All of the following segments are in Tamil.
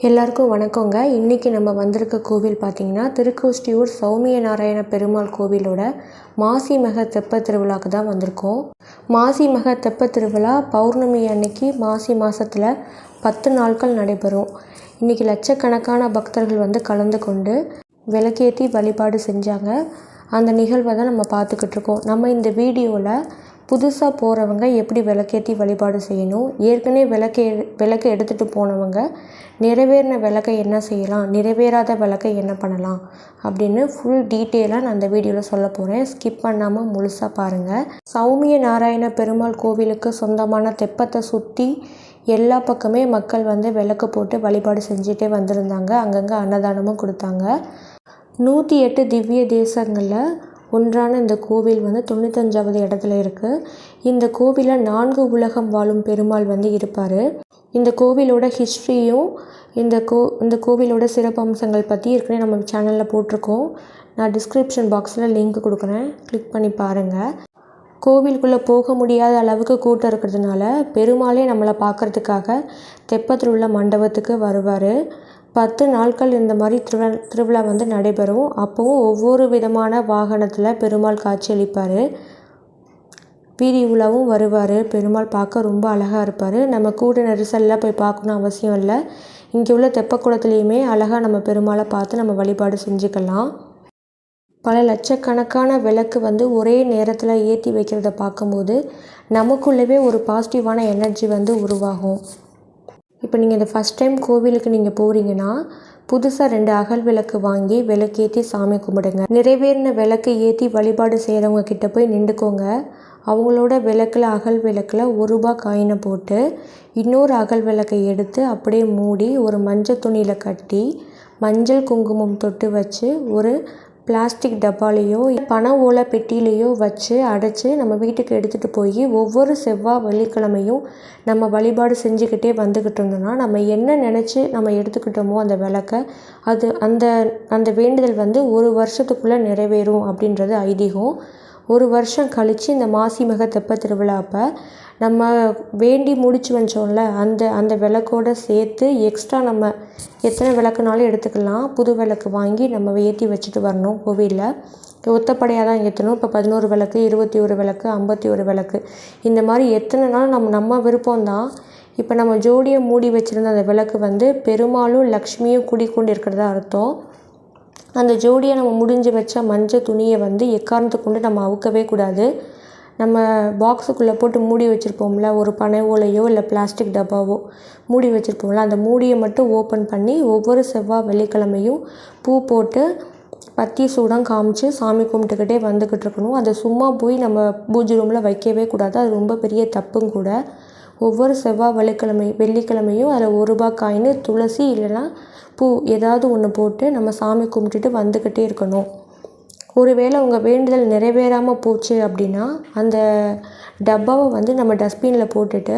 எல்லாருக்கும் வணக்கங்க. இன்றைக்கி நம்ம வந்திருக்க கோவில் பார்த்திங்கன்னா திருக்கோஷ்டியூர் சௌமிய நாராயண பெருமாள் கோவிலோட மாசி மக தெப்ப திருவிழாக்கு தான் வந்திருக்கோம். மாசி மக தெப்ப திருவிழா பௌர்ணமி அன்னைக்கு மாசி மாதத்தில் பத்து நாட்கள் நடைபெறும். இன்றைக்கி லட்சக்கணக்கான பக்தர்கள் வந்து கலந்து கொண்டு விளக்கேற்றி வழிபாடு செஞ்சாங்க. அந்த நிகழ்வை தான் நம்ம பார்த்துக்கிட்டு இருக்கோம். நம்ம இந்த வீடியோவில் புதுசாக போகிறவங்க எப்படி விளக்கேற்றி வழிபாடு செய்யணும்? ஏற்கனவே விளக்கு விளக்கு எடுத்துகிட்டு போனவங்க நிறைவேறின விளக்கை என்ன செய்யலாம்? நிறைவேறாத விளக்கை என்ன பண்ணலாம்? அப்படின்னு ஃபுல் டீட்டெயிலாக நான் அந்த வீடியோவில் சொல்ல போகிறேன் ஸ்கிப் பண்ணாமல் முழுசாக பாருங்கள் சௌமிய நாராயண பெருமாள் கோவிலுக்கு சொந்தமான தெப்பத்தை சுற்றி எல்லா பக்கமே மக்கள் வந்து விளக்கு போட்டு வழிபாடு செஞ்சுட்டே வந்திருந்தாங்க. அங்கங்கே அன்னதானமும் கொடுத்தாங்க. நூற்றி எட்டு திவ்ய தேசங்களில் ஒன்றான இந்த கோவில் வந்து தொண்ணூத்தஞ்சாவது இடத்துல இருக்குது இந்த கோவிலில் நான்கு உலகம் வாழும் பெருமாள் வந்து இருப்பார். இந்த கோவிலோட ஹிஸ்ட்ரியும் இந்த கோ இந்த கோவிலோட சிறப்பம்சங்கள் பற்றி ஏற்கனவே நம்ம சேனலில் போட்டிருக்கோம். நான் டிஸ்கிரிப்ஷன் பாக்ஸில் லிங்க் கொடுக்குறேன். கிளிக் பண்ணி பாருங்கள் கோவிலுக்குள்ளே போக முடியாத அளவுக்கு கூட்டம் இருக்கிறதுனால பெருமாளே நம்மளை பார்க்குறதுக்காக தெப்பத்தில் உள்ள மண்டபத்துக்கு வருவார். பத்து நாட்கள் இந்த மாதிரி திருவிழா திருவிழா வந்து நடைபெறும். அப்போவும் ஒவ்வொரு விதமான வாகனத்தில் பெருமாள் காட்சியளிப்பார். வீதி உலாவும் வருவார். பெருமாள் பார்க்க ரொம்ப அழகாக இருப்பார். நம்ம கூட நெரிசலில் போய் பார்க்கணும் அவசியம் இல்லை. இங்கே உள்ள தெப்பக்குளத்துலேயுமே அழகாக நம்ம பெருமாளை பார்த்து நம்ம வழிபாடு செஞ்சுக்கலாம். பல லட்சக்கணக்கான விளக்கு வந்து ஒரே நேரத்தில் ஏற்றி வைக்கிறத பார்க்கும்போது நமக்குள்ளவே ஒரு பாசிட்டிவான எனர்ஜி வந்து உருவாகும். இப்போ நீங்கள் இந்த ஃபஸ்ட் டைம் கோவிலுக்கு நீங்கள் போகிறீங்கன்னா புதுசாக ரெண்டு அகல் விளக்கு வாங்கி விளக்கேற்றி சாமி கும்பிடுங்க. நிறைவேறின விளக்கு ஏற்றி வழிபாடு செய்கிறவங்க கிட்ட போய் நின்றுக்கோங்க. அவங்களோட விளக்கில் அகல் விளக்கில் ஒரு ரூபா காயினை போட்டு இன்னொரு அகல் விளக்கை எடுத்து அப்படியே மூடி ஒரு மஞ்சள் துணியில் கட்டி மஞ்சள் குங்குமம் தொட்டு வச்சு ஒரு பிளாஸ்டிக் டப்பாலேயோ பண ஓலை பெட்டியிலையோ வச்சு அடைச்சி நம்ம வீட்டுக்கு எடுத்துகிட்டு போய் ஒவ்வொரு செவ்வாய் வெள்ளிக்கிழமையும் நம்ம வழிபாடு செஞ்சுக்கிட்டே வந்துக்கிட்டு இருந்தோம்னா நம்ம என்ன நினச்சி நம்ம எடுத்துக்கிட்டோமோ அந்த விளக்க அது அந்த அந்த வேண்டுதல் வந்து ஒரு வருஷத்துக்குள்ளே நிறைவேறும் அப்படின்றது ஐதீகம். ஒரு வருஷம் கழித்து இந்த மாசி மக தெப்ப திருவிழா அப்போ நம்ம வேண்டி முடித்து வச்சோம்ல அந்த அந்த விளக்கோட சேர்த்து எக்ஸ்ட்ரா நம்ம எத்தனை விளக்குனாலும் எடுத்துக்கலாம். புது விளக்கு வாங்கி நம்ம ஏற்றி வச்சுட்டு வரணும் கோவிலில். ஒத்தப்படையாக தான் ஏற்றணும் இப்போ பதினோரு விளக்கு இருபத்தி ஒரு விளக்கு ஐம்பத்தி ஒரு விளக்கு. இந்த மாதிரி எத்தனை நாள் நம்ம நம்ம விருப்பம்தான் இப்போ நம்ம ஜோடியை மூடி வச்சுருந்த அந்த விளக்கு வந்து பெருமாளும் லக்ஷ்மியும் குடிக்கொண்டு இருக்கிறதா அர்த்தம். அந்த ஜோடியை நம்ம முடிஞ்சு வச்ச மஞ்சள் துணியை வந்து எக்காரணத்தை கொண்டு நம்ம அவுக்கவே கூடாது. நம்ம பாக்ஸுக்குள்ளே போட்டு மூடி வச்சுருப்போம்ல ஒரு பனை ஓலையோ இல்லை பிளாஸ்டிக் டப்பாவோ மூடி வச்சுருப்போம்ல அந்த மூடியை மட்டும் ஓப்பன் பண்ணி ஒவ்வொரு செவ்வாய் வெள்ளிக்கிழமையும் பூ போட்டு பத்தி சூடம் காமிச்சு சாமி கும்பிட்டுக்கிட்டே வந்துக்கிட்டு இருக்கணும். அதை சும்மா போய் நம்ம பூஜை ரூமில் வைக்கவே கூடாது. அது ரொம்ப பெரிய தப்பும் கூட. ஒவ்வொரு செவ்வாய் வெள்ளிக்கிழமை வெள்ளிக்கிழமையும் அதில் ஒரு ரூபா காயின் துளசி இல்லைன்னா பூ ஏதாவது ஒன்று போட்டு நம்ம சாமி கும்பிட்டுட்டு வந்துக்கிட்டே இருக்கணும். ஒருவேளை உங்கள் வேண்டுதல் நிறைவேறாமல் போச்சு அப்படின்னா அந்த டப்பாவை வந்து நம்ம டஸ்ட்பினில் போட்டுட்டு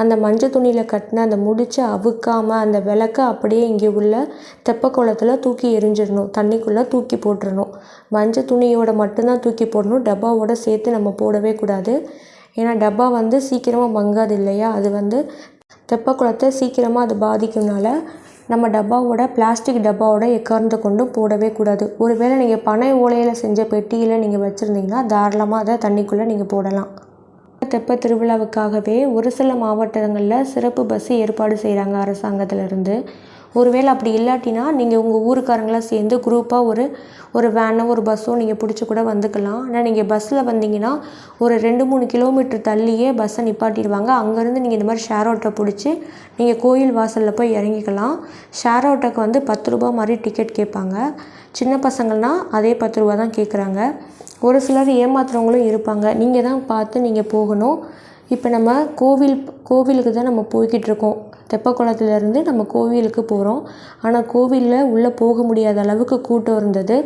அந்த மஞ்சள் துணியில் கட்டின அந்த முடிச்சை அவுக்காமல் அந்த விளக்க அப்படியே இங்கே உள்ள தெப்பக்குளத்தில் தூக்கி எரிஞ்சிடணும் தண்ணிக்குள்ளே தூக்கி போட்டுடணும் மஞ்சள் துணியோட மட்டும்தான் தூக்கி போடணும். டப்பாவோட சேர்த்து நம்ம போடவே கூடாது. ஏன்னா டப்பா வந்து சீக்கிரமாக மங்காது இல்லையா? அது வந்து தெப்பக்குளத்தை சீக்கிரமாக அது பாதிக்கும்னால நம்ம டப்பாவோட பிளாஸ்டிக் டப்பாவோட எக்கார்ந்து கொண்டும் போடவே கூடாது. ஒருவேளை நீங்கள் பனை ஓலையில் செஞ்ச பெட்டியில் நீங்கள் வச்சுருந்தீங்கன்னா தாராளமாக அதை தண்ணிக்குள்ளே நீங்கள் போடலாம். தெப்ப திருவிழாவுக்காகவே ஒரு சில மாவட்டங்களில் சிறப்பு பஸ் ஏற்பாடு செய்கிறாங்க அரசாங்கத்திலேருந்து. ஒருவேளை அப்படி இல்லாட்டினா நீங்கள் உங்கள் ஊருக்காரங்களாம் சேர்ந்து குரூப்பாக ஒரு ஒரு வேனோ ஒரு பஸ்ஸோ நீங்கள் பிடிச்சி கூட வந்துக்கலாம். ஆனால் நீங்கள் பஸ்ஸில் வந்தீங்கன்னா ஒரு ரெண்டு மூணு கிலோமீட்டர் தள்ளியே பஸ்ஸை நிப்பாட்டிடுவாங்க. அங்கேருந்து நீங்கள் இந்த மாதிரி ஷேர் ஆட்டோ பிடிச்சி நீங்கள் கோயில் வாசலில் போய் இறங்கிக்கலாம். ஷேர் ஆட்டோக்கு வந்து பத்து ரூபா மாதிரி டிக்கெட் கேட்பாங்க. சின்ன பசங்கள்னால் அதே பத்து ரூபா தான் கேட்குறாங்க. ஒரு சிலர் ஏமாத்துறவங்களும் இருப்பாங்க. நீங்கள் தான் பார்த்து நீங்கள் போகணும். இப்போ நம்ம கோவில் கோவிலுக்கு தான் நம்ம போய்கிட்டு இருக்கோம் தெப்பக்குளத்துலேருந்து நம்ம கோவிலுக்கு போகிறோம் ஆனால் கோவிலில் உள்ளே போக முடியாத அளவுக்கு கூட்டம் இருந்தது.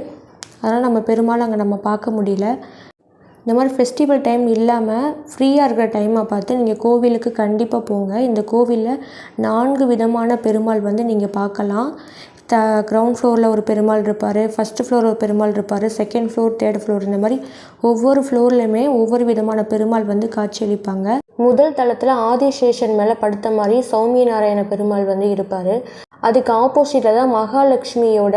அதனால் நம்ம பெருமாள் அங்கே நம்ம பார்க்க முடியல. இந்த மாதிரி ஃபெஸ்டிவல் டைம் இல்லாமல் ஃப்ரீயாக இருக்கிற டைமை பார்த்து நீங்கள் கோவிலுக்கு கண்டிப்பாக போங்க. இந்த கோவிலில் நான்கு விதமான பெருமாள் வந்து நீங்கள் பார்க்கலாம். த க்ரௌண்ட் ஃப்ளோரில் ஒரு பெருமாள் இருப்பார் ஃபஸ்ட்டு ஃப்ளோர் ஒரு பெருமாள் இருப்பார் செகண்ட் ஃப்ளோர் தேர்ட் ஃப்ளோர் இந்த மாதிரி ஒவ்வொரு ஃப்ளோர்லையுமே ஒவ்வொரு விதமான பெருமாள் வந்து காட்சியளிப்பாங்க முதல் தளத்தில் ஆதிசேஷன் மேலே படுத்த மாதிரி சௌமிய நாராயண பெருமாள் வந்து இருப்பார். அதுக்கு ஆப்போசிட்டில் தான் மகாலட்சுமியோட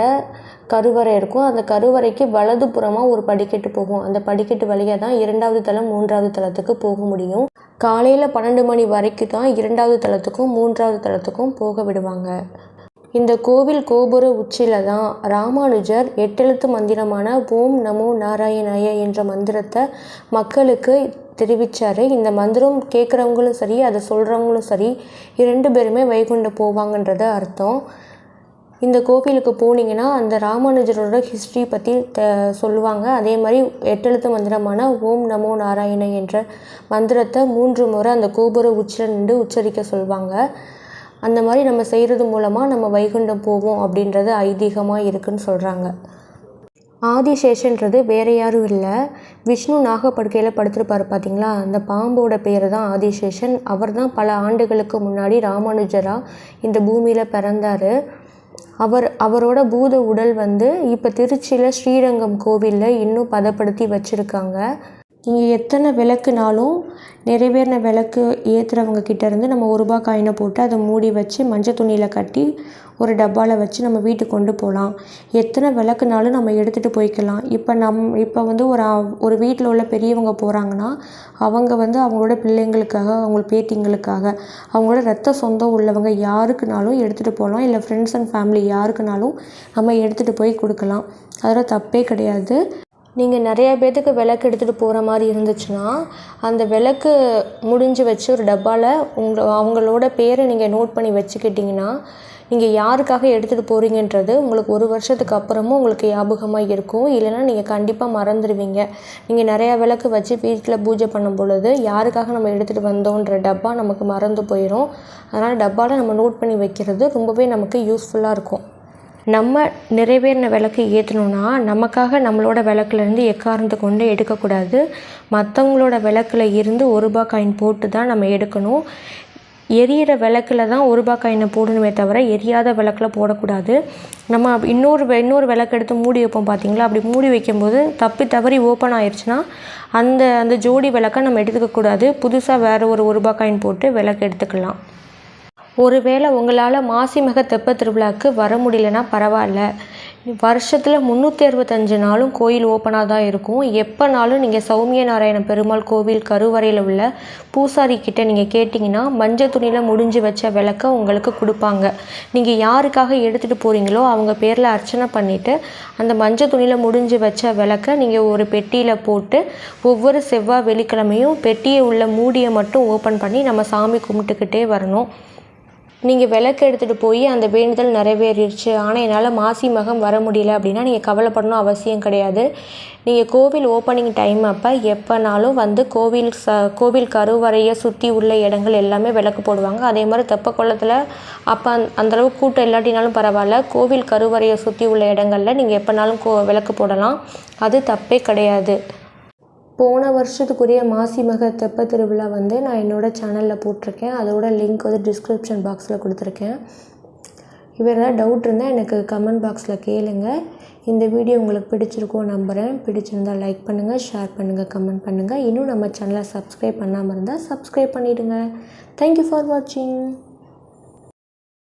கருவறை இருக்கும். அந்த கருவறைக்கு வலது புறமாக ஒரு படிக்கட்டு போகும். அந்த படிக்கட்டு வழியாக தான் இரண்டாவது தளம் மூன்றாவது தளத்துக்கு போக முடியும். காலையில் பன்னெண்டு மணி வரைக்கும் தான் இரண்டாவது தளத்துக்கும் மூன்றாவது தளத்துக்கும் போக விடுவாங்க. இந்த கோவில் கோபுர உச்சியில் தான் ராமானுஜர் எட்டெழுத்து மந்திரமான ஓம் நமோ நாராயணாய என்ற மந்திரத்தை மக்களுக்கு தெரிவித்தார் இந்த மந்திரம் கேட்குறவங்களும் சரி அதை சொல்கிறவங்களும் சரி இரண்டு பேருமே வைகுண்டம் போவாங்கன்றது அர்த்தம். இந்த கோவிலுக்கு போனீங்கன்னா அந்த ராமானுஜரோட ஹிஸ்ட்ரி பற்றி த சொல்லுவாங்க. அதே மாதிரி எட்டெழுத்து மந்திரமான ஓம் நமோ நாராயண என்ற மந்திரத்தை மூன்று முறை அந்த கோபுர உச்சில நின்று உச்சரிக்க சொல்லுவாங்க அந்த மாதிரி நம்ம செய்கிறது மூலமாக நம்ம வைகுண்டம் போவோம் அப்படின்றது ஐதீகமாக இருக்குன்னு சொல்கிறாங்க ஆதிசேஷன்றது வேறு யாரும் இல்லை. விஷ்ணு நாகப்படுக்கையில் படுத்திருப்பார் பார்த்தீங்களா அந்த பாம்போட பேர் தான் ஆதிசேஷன். அவர் தான் பல ஆண்டுகளுக்கு முன்னாடி ராமானுஜராக இந்த பூமியில் பிறந்தார். அவர் அவரோட பூத உடல் வந்து இப்போ திருச்சியில் ஸ்ரீரங்கம் கோவிலில் இன்னும் பதப்படுத்தி வச்சுருக்காங்க. நீங்கள் எத்தனை விளக்குனாலும் நிறைவேறின விளக்கு ஏற்றுறவங்க கிட்டேருந்து நம்ம ஒரு ரூபா காயினை போட்டு அதை மூடி வச்சு மஞ்சள் துணியில் கட்டி ஒரு டப்பாவில் வச்சு நம்ம வீட்டுக்கு கொண்டு போகலாம் எத்தனை விளக்குனாலும் நம்ம எடுத்துகிட்டு போய்க்கலாம். இப்போ நம் இப்போ வந்து ஒரு ஒரு வீட்டில் உள்ள பெரியவங்க போகிறாங்கன்னா அவங்க வந்து அவங்களோட பிள்ளைங்களுக்காக அவங்க பேத்திங்களுக்காக அவங்களோட ரத்த சொந்தம் உள்ளவங்க யாருக்குனாலும் எடுத்துகிட்டு போகலாம் இல்லை ஃப்ரெண்ட்ஸ் அண்ட் ஃபேமிலி யாருக்குனாலும் நம்ம எடுத்துகிட்டு போய் கொடுக்கலாம். அதில் தப்பே கிடையாது. நீங்கள் நிறையா பேர்த்துக்கு விளக்கு எடுத்துகிட்டு போகிற மாதிரி இருந்துச்சுன்னா அந்த விளக்கு முடிஞ்சு வச்சு ஒரு டப்பாவில் உங்கள் அவங்களோட பேரை நீங்கள் நோட் பண்ணி வச்சுக்கிட்டிங்கன்னா நீங்கள் யாருக்காக எடுத்துகிட்டு போகிறீங்கன்றது உங்களுக்கு ஒரு வருஷத்துக்கு அப்புறமும் உங்களுக்கு ஞாபகமாக இருக்கும். இல்லைன்னா நீங்கள் கண்டிப்பாக மறந்துடுவீங்க. நீங்கள் நிறையா விளக்கு வச்சு வீட்டில் பூஜை பண்ணும் பொழுது யாருக்காக நம்ம எடுத்துகிட்டு வந்தோன்ற டப்பா நமக்கு மறந்து போயிடும் அதனால் டப்பாவில் நம்ம நோட் பண்ணி வைக்கிறது ரொம்பவே நமக்கு யூஸ்ஃபுல்லாக இருக்கும். நம்ம நிறைவேறின விளக்கு ஏற்றணுன்னா நமக்காக நம்மளோட விளக்குலேருந்து எக்காரணத்தை கொண்டு எடுக்கக்கூடாது. மற்றவங்களோட விளக்கில் இருந்து ஒரு ரூபா காயின் போட்டு தான் நம்ம எடுக்கணும். எரியிற விளக்குல தான் ஒரு ரூபா காயினை போடணுமே தவிர எரியாத விளக்கில் போடக்கூடாது. நம்ம இன்னொரு இன்னொரு விளக்கு எடுத்து மூடி வைப்போம் பார்த்தீங்களா அப்படி மூடி வைக்கும்போது தப்பி தவறி ஓப்பன் ஆயிடுச்சுன்னா அந்த அந்த ஜோடி விளக்கை நம்ம எடுத்துக்கக்கூடாது. புதுசாக வேறு ஒரு ஒரு ரூபா காயின் போட்டு விளக்கு எடுத்துக்கலாம். ஒருவேளை உங்களால் மாசிமக தெப்ப திருவிழாவுக்கு வர முடியலன்னா பரவாயில்ல. வருஷத்தில் முந்நூற்றி அறுபத்தஞ்சு நாளும் கோயில் ஓப்பனாக தான் இருக்கும். எப்போனாலும் நீங்கள் சௌமிய நாராயண பெருமாள் கோவில் கருவறையில் உள்ள பூசாரி கிட்ட நீங்கள் கேட்டிங்கன்னா மஞ்சள் துணியில் முடிஞ்சு வச்ச விளக்க உங்களுக்கு கொடுப்பாங்க. நீங்கள் யாருக்காக எடுத்துகிட்டு போகிறீங்களோ அவங்க பேரில் அர்ச்சனை பண்ணிவிட்டு அந்த மஞ்சள் துணியில் முடிஞ்சு வச்ச விளக்க நீங்கள் ஒரு பெட்டியில் போட்டு ஒவ்வொரு செவ்வாய் வெள்ளிக்கிழமையும் பெட்டியை உள்ள மூடியை மட்டும் ஓப்பன் பண்ணி நம்ம சாமி கும்பிட்டுக்கிட்டே வரணும். நீங்கள் விளக்கு எடுத்துகிட்டு போய் அந்த வேண்டுதல் நிறைவேறிடுச்சு. ஆனால் என்னால் மாசி மகம் வர முடியல அப்படின்னா நீங்கள் கவலைப்படணும் அவசியம் கிடையாது. நீங்கள் கோவில் ஓப்பனிங் டைம் அப்போ எப்போனாலும் வந்து கோவில் ச கோவில் கருவறையை சுற்றி உள்ள இடங்கள் எல்லாமே விளக்கு போடுவாங்க. அதே மாதிரி தெப்ப குளத்தில் அப்போ அந் அந்தளவுக்கு கூட்டம் இல்லாட்டினாலும் பரவாயில்ல. கோவில் கருவறையை சுற்றி உள்ள இடங்களில் நீங்கள் எப்போனாலும் கோ விளக்கு போடலாம். அது தப்பே கிடையாது. போன வருஷத்துக்குரிய மாசி மக தெப்பத் திருவிழா வந்து நான் என்னோடய சேனலில் போட்டிருக்கேன். அதோட லிங்க் வந்து டிஸ்கிரிப்ஷன் பாக்ஸில் கொடுத்துருக்கேன். இவர் ஏதாவது டவுட் இருந்தால் எனக்கு கமெண்ட் பாக்ஸில் கேளுங்க. இந்த வீடியோ உங்களுக்கு பிடிச்சிருக்கும் நம்புகிறேன் பிடிச்சிருந்தால் லைக் பண்ணுங்கள் ஷேர் பண்ணுங்கள் கமெண்ட் பண்ணுங்கள் இன்னும் நம்ம சேனலை சப்ஸ்கிரைப் பண்ணாமல் இருந்தால் சப்ஸ்கிரைப் பண்ணிவிடுங்க தேங்க்யூ ஃபார் வாட்சிங்